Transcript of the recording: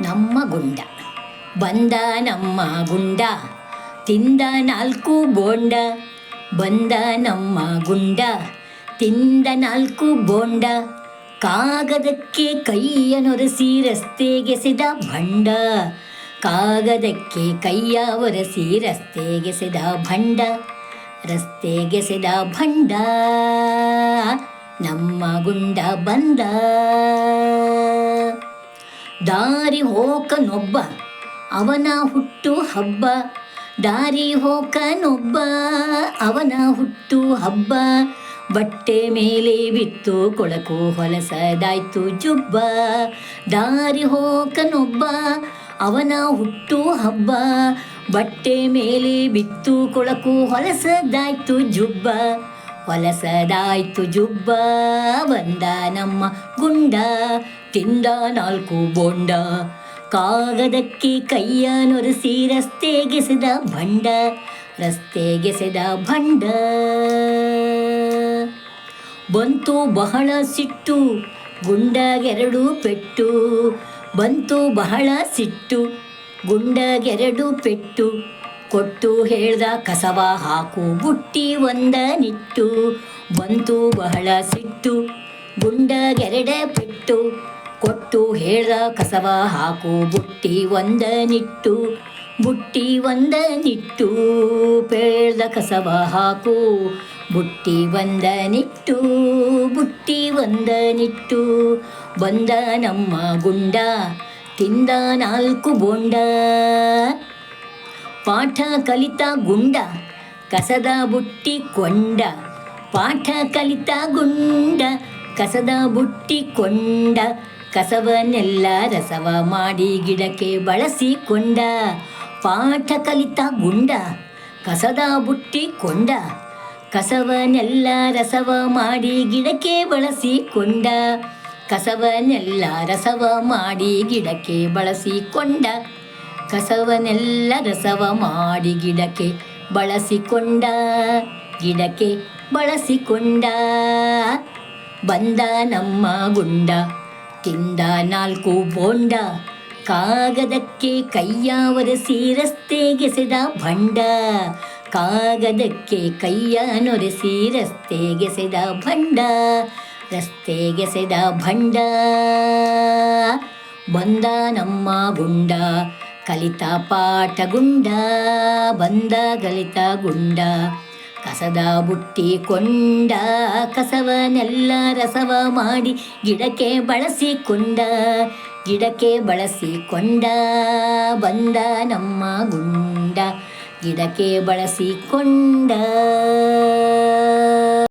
ನಮ್ಮ ಗುಂಡ. ಬಂದ ನಮ್ಮ ಗುಂಡ. ತಿಂದ ನಾಲ್ಕು ಬೋಂಡ. ಬಂದ ನಮ್ಮ ಗುಂಡ. ತಿಂದ ನಾಲ್ಕು ಬೋಂಡ. ಕಾಗದಕ್ಕೆ ಕೈಯ ನೊರೆಸಿ ರಸ್ತೆಗೆಸೆದ ಭಂಡ. ಕಾಗದಕ್ಕೆ ಕೈಯ ಒರೆಸಿ ರಸ್ತೆಗೆಸೆದ ಭಂಡ. ರಸ್ತೆಗೆಸೆದ ಭಂಡ. ನಮ್ಮ ಗುಂಡ ಬಂದ. ದಾರಿ ಹೋಕನೊಬ್ಬ ಅವನ ಹುಟ್ಟು ಹಬ್ಬ. ದಾರಿ ಹೋಕನೊಬ್ಬ ಅವನ ಹುಟ್ಟು ಹಬ್ಬ. ಬಟ್ಟೆ ಮೇಲೆ ಬಿತ್ತು, ಕೊಳಕು ಹೊಲಸದಾಯ್ತು ಜುಬ್ಬ. ದಾರಿ ಹೋಕನೊಬ್ಬ ಅವನ ಹುಟ್ಟು ಹಬ್ಬ. ಬಟ್ಟೆ ಮೇಲೆ ಬಿತ್ತು, ಕೊಳಕು ಹೊಲಸದಾಯ್ತು ಜುಬ್ಬ. ಹೊಲಸದಾಯ್ತು ಜುಬ್ಬ, ಬಂದ ನಮ್ಮ ಗುಂಡ, ತಿಂದ ನಾಲ್ಕು ಬೊಂಡ. ಕಾಗದಕ್ಕೆ ಕೈಯ ನೊರೆಸಿ ರಸ್ತೆಗೆಸೆದ ಭಂಡ ರಸ್ತೆಗೆಸೆದ ಬಂಡ. ಬಂತು ಬಹಳ ಸಿಟ್ಟು, ಗುಂಡಗೆರಡು ಪೆಟ್ಟು. ಬಂತು ಬಹಳ ಸಿಟ್ಟು, ಗುಂಡಗೆರಡು ಪೆಟ್ಟು. ಕೊಟ್ಟು ಹೇಳ್ದ ಕಸವ ಹಾಕು, ಬುಟ್ಟಿ ಒಂದ ನಿಟ್ಟು, ಬಂತು ಬಹಳ ಸಿಟ್ಟು ಗುಂಡಗೆರಡೆ ಪೆಟ್ಟು ಕೊಟ್ಟು ಹೇಳ್ದ ಕಸವ ಹಾಕು, ಬುಟ್ಟಿ ಒಂದ ನಿಟ್ಟು, ಬುಟ್ಟಿ ಒಂದ ನಿಟ್ಟು ಪೇಳ್ದ ಕಸವ ಹಾಕು, ಬುಟ್ಟಿ ಒಂದ ನಿಟ್ಟು, ಬುಟ್ಟಿ ಒಂದ ನಿಟ್ಟು, ಬಂದ ನಮ್ಮ ಗುಂಡ, ತಿಂದ ನಾಲ್ಕು ಬೋಂಡ. ಪಾಠ ಕಲಿತ ಗುಂಡ, ಕಸದ ಬುಟ್ಟಿ ಕೊಂಡ. ಪಾಠ ಕಲಿತ ಗುಂಡ, ಕಸದ ಬುಟ್ಟಿ ಕೊಂಡ. ಕಸವನ್ನೆಲ್ಲ ರಸವ ಮಾಡಿ ಗಿಡಕ್ಕೆ ಬಳಸಿಕೊಂಡ ಪಾಠ ಕಲಿತ ಗುಂಡ, ಕಸದ ಬುಟ್ಟಿ ಕೊಂಡ. ಕಸವನ್ನೆಲ್ಲ ರಸವ ಮಾಡಿ ಗಿಡಕ್ಕೆ ಬಳಸಿಕೊಂಡ ಕಸವನ್ನೆಲ್ಲ ರಸವ ಮಾಡಿ ಗಿಡಕ್ಕೆ ಬಳಸಿಕೊಂಡ ಕಸವನ್ನೆಲ್ಲ ರಸವ ಮಾಡಿ ಗಿಡಕ್ಕೆ ಬಳಸಿಕೊಂಡ ಗಿಡಕ್ಕೆ ಬಳಸಿಕೊಂಡ. ಬಂದ ನಮ್ಮ ಗುಂಡ, ತಿಂದ ನಾಲ್ಕು ಬೋಂಡ. ಕಾಗದಕ್ಕೆ ಕೈಯ ಒರೆಸಿ ರಸ್ತೆಗೆಸೆದ ಭಂಡ. ಕಾಗದಕ್ಕೆ ಕೈಯ ನೊರೆಸಿ ರಸ್ತೆಗೆಸೆದ ಭಂಡ. ರಸ್ತೆಗೆಸೆದ ಭಂಡ. ಬಂದ ನಮ್ಮ ಗುಂಡ ಕಲಿತ ಪಾಠ ಗುಂಡ, ಬಂದ ಕಲಿತ ಗುಂಡ. ಕಸದ ಬುಟ್ಟಿ ಕೊಂಡ, ಕಸವನೆಲ್ಲ ರಸವ ಮಾಡಿ ಗಿಡಕ್ಕೆ ಬಳಸಿಕೊಂಡ ಗಿಡಕ್ಕೆ ಬಳಸಿಕೊಂಡ ಬಂದ ನಮ್ಮ ಗುಂಡ. ಗಿಡಕ್ಕೆ ಬಳಸಿಕೊಂಡ